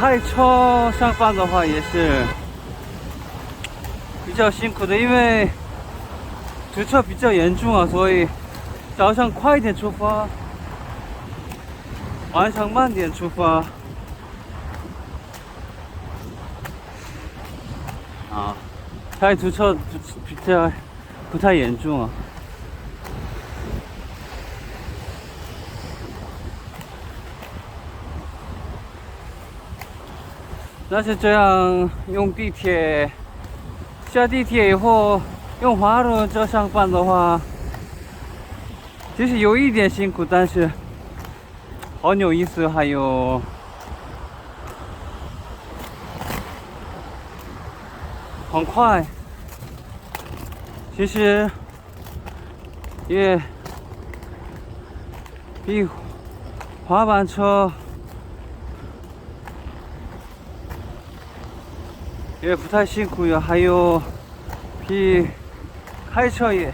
开车上班的话也是比较辛苦的，因为堵车比较严重啊，所以早上快一点出发，晚上慢点出发。啊，太堵车不比较不太严重啊。 但是这样用地铁，下地铁以后用滑轮车上班的话，其实有一点辛苦，但是好有意思，还有很快。其实也比滑板车。也不太辛苦呀，还有比开车也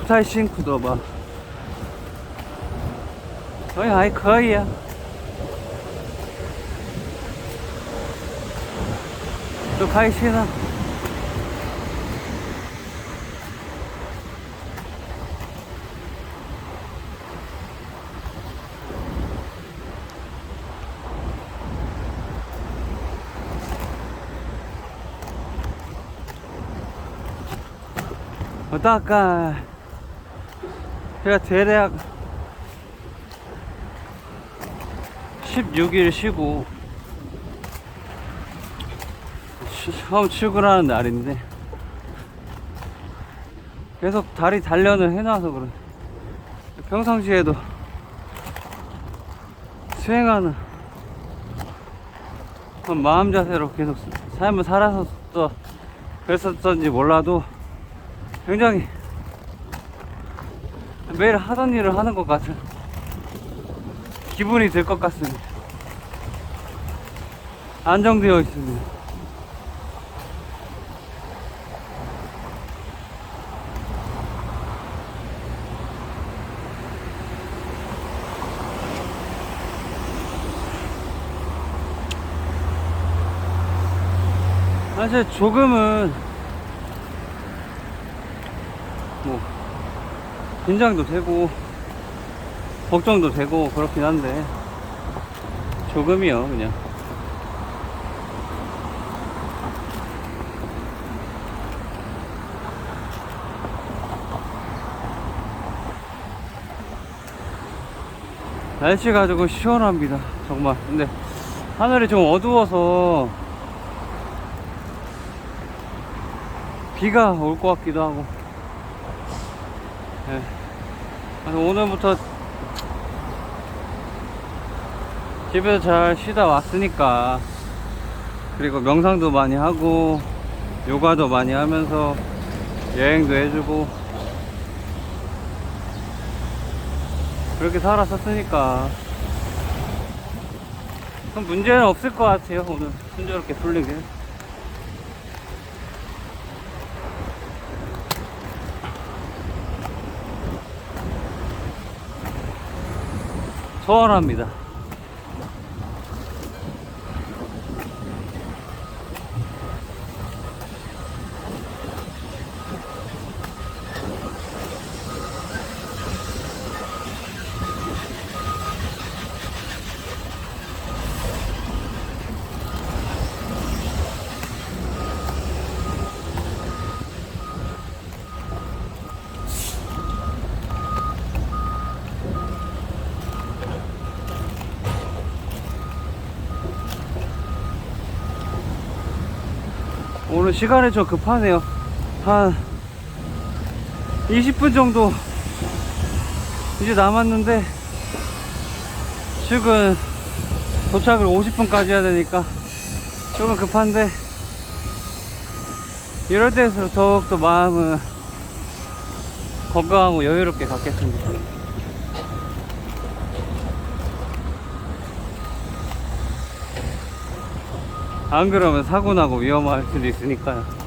不太辛苦的吧，所以还可以啊，都开心了。 어떨까? 제가 대략 16일 쉬고 처음 출근하는 날인데 계속 다리 단련을 해놔서 그래 평상시에도 수행하는 마음 자세로 계속 삶을 살아서 또 그랬었던지 몰라도 굉장히 매일 하던 일을 하는 것 같은 기분이 들 것 같습니다. 안정되어 있습니다. 사실 조금은 뭐 긴장도 되고 걱정도 되고 그렇긴 한데 조금이요 그냥. 날씨가 조금 시원합니다 정말. 근데 하늘이 좀 어두워서 비가 올 것 같기도 하고 네. 오늘부터 집에서 잘 쉬다 왔으니까 그리고 명상도 많이 하고 요가도 많이 하면서 여행도 해주고 그렇게 살았었으니까. 그럼 문제는 없을 것 같아요 오늘. 순조롭게 풀리게 소원합니다. 오늘 시간이 좀 급하네요. 한 20분 정도 이제 남았는데 출근 도착을 50분까지 해야 되니까 조금 급한데 이럴 때일수록 더욱더 마음은 건강하고 여유롭게 갖겠습니다. 안 그러면 사고 나고 위험할 수도 있으니까요.